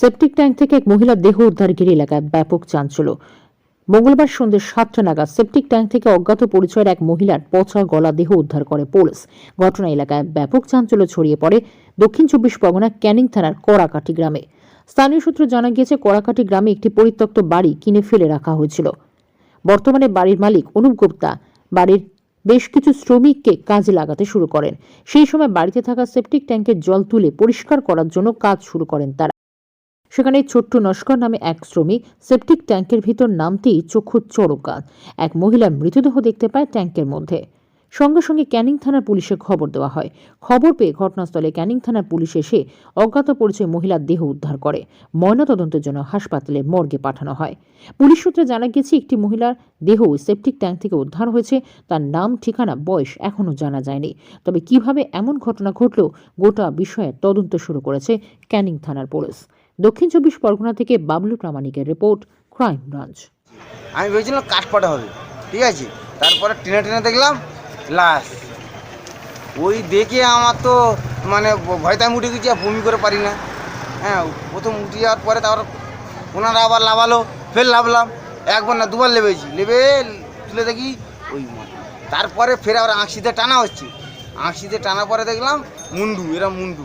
Septic tank থেকে এক মহিলার দেহ উদ্ধার ঘিরে এলাকায় ব্যাপক চাঞ্চল্য। মঙ্গলবার সন্ধ্যে সাতটা নাগাদ সেপটিক ট্যাঙ্ক থেকে অজ্ঞাত পরিচয়ের এক মহিলার পচা গলা দেহ উদ্ধার করে পুলিশ। ঘটনা এলাকায় ব্যাপক চাঞ্চল্য ছড়িয়ে পড়ে দক্ষিণ চব্বিশ পরগনা ক্যানিং থানার কড়াকাটি গ্রামে। স্থানীয় সূত্রে জানা গিয়েছে কড়াকাটি গ্রামে একটি পরিত্যক্ত বাড়ি কিনে ফেলে রাখা হয়েছিল। বর্তমানে বাড়ির মালিক অনুপ গুপ্তা বাড়ির বেশ কিছু শ্রমিককে কাজে লাগাতে শুরু করেন। সেই সময় বাড়িতে থাকা সেপটিক ট্যাঙ্কের জল তুলে পরিষ্কার করার জন্য কাজ শুরু করেন তারা। সেখানে ছোট্ট নস্কর নামে এক শ্রমিক সেপটিক ট্যাঙ্কের ভিতর নামতেই চক্ষু চড়কা এক মহিলার মৃতদেহ দেখতে পায় ট্যাঙ্কের মধ্যে। সঙ্গে সঙ্গে ক্যানিং থানার পুলিশে খবর দেওয়া হয়। খবর পেয়ে ঘটনাস্থলে ক্যানিং থানার পুলিশ এসে অজ্ঞাত পরিচয় মহিলার দেহ উদ্ধার করে। ময়নাতদন্তের জন্য হাসপাতালে মর্গে পাঠানো হয়। পুলিশ সূত্রে জানা গেছে একটি মহিলার দেহ সেপটিক ট্যাঙ্ক থেকে উদ্ধার হয়েছে। তার নাম, ঠিকানা, বয়স এখনও জানা যায়নি। তবে কীভাবে এমন ঘটনা ঘটল, গোটা বিষয়ে তদন্ত শুরু করেছে ক্যানিং থানার পুলিশ। দক্ষিণ চব্বিশ পরগনা থেকে বাবলু প্রামাণিকের রিপোর্ট ক্রাইম ব্রাঞ্চ। আমি ভেবেছিলাম কাঠপাটা হবে, ঠিক আছে? তারপরে টেনে টেনে দেখলাম, লাশ। ওই দেখে আমার তো মানে ভয়তে আমি উঠে গেছি আর বমি করে পারি না। হ্যাঁ প্রথম উঠে যাওয়ার পরে তারপর ওনারা আবার লাভালো, ফের লাভলাম। একবার না, দুবার লেবেছি। লেবে তুলে দেখি, ওই তারপরে ফের আবার আঁকশিতে টানা হচ্ছে। আঁকশিতে টানা পরে দেখলাম মুন্ডু, এরা মুন্ডু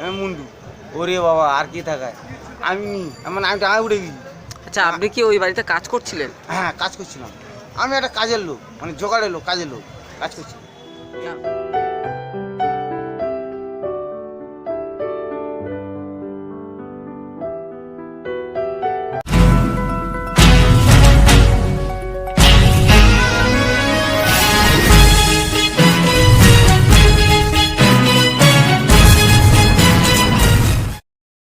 হ্যাঁ মুন্ডু। ওরে বাবা আর কি থাকায়? আমি মানে আমি টাকা উঠে গেছি আচ্ছা আপনি কি ওই বাড়িতে কাজ করছিলেন? হ্যাঁ কাজ করছিলাম। আমি একটা কাজের লোক মানে জোগাড়ের লোক কাজের লোক কাজ করছিলাম